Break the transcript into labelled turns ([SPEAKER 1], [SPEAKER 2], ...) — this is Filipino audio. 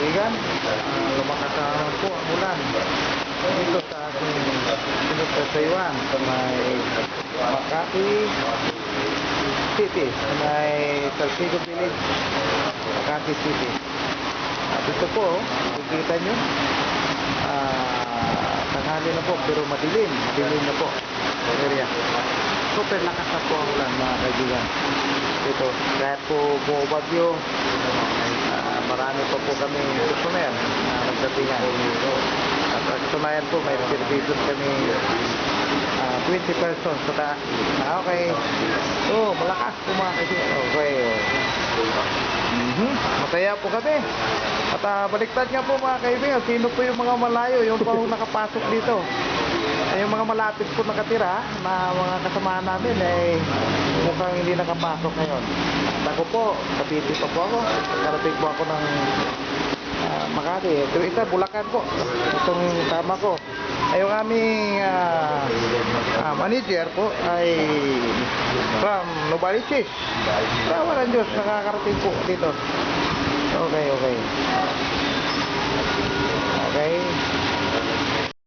[SPEAKER 1] kaibigan. Ah, lumakas na po ang ulan. Dito sa ating pinagkasayuan sa may Makati City, sa may Salsigo Village, Makati City. At dito po, nakikita nyo, ah, tanghali na po, pero madilim, madilim na po. Area. Super lakas na po ang ulan mga kaibigan. Dito, kahit po bumabagyo, marami pa po kami customer na nagdatingan. At ang katunayan po, may reservation kami ah, 20 persons sa taas. Ah, okay. Oh, malakas po mga kaibigan. Okay. oh. Mhm. Masaya po kami. At ah, baliktad nga po mga kaibigan, sino po yung mga malayo, yung pa nakapasok dito. Yung mga malapit po nakatira na mga kasamahan namin ay mukhang hindi nakapasok ngayon. At ako po, kapiti pa po ako. Karating po ako ng ah, Makati. Ito isa, Bulacan po. Itong tama ko. Ay, yung aming ah, ah, manager po ay from Novaliches. Tawa ng Diyos, nakakarating po dito. Okay. Okay.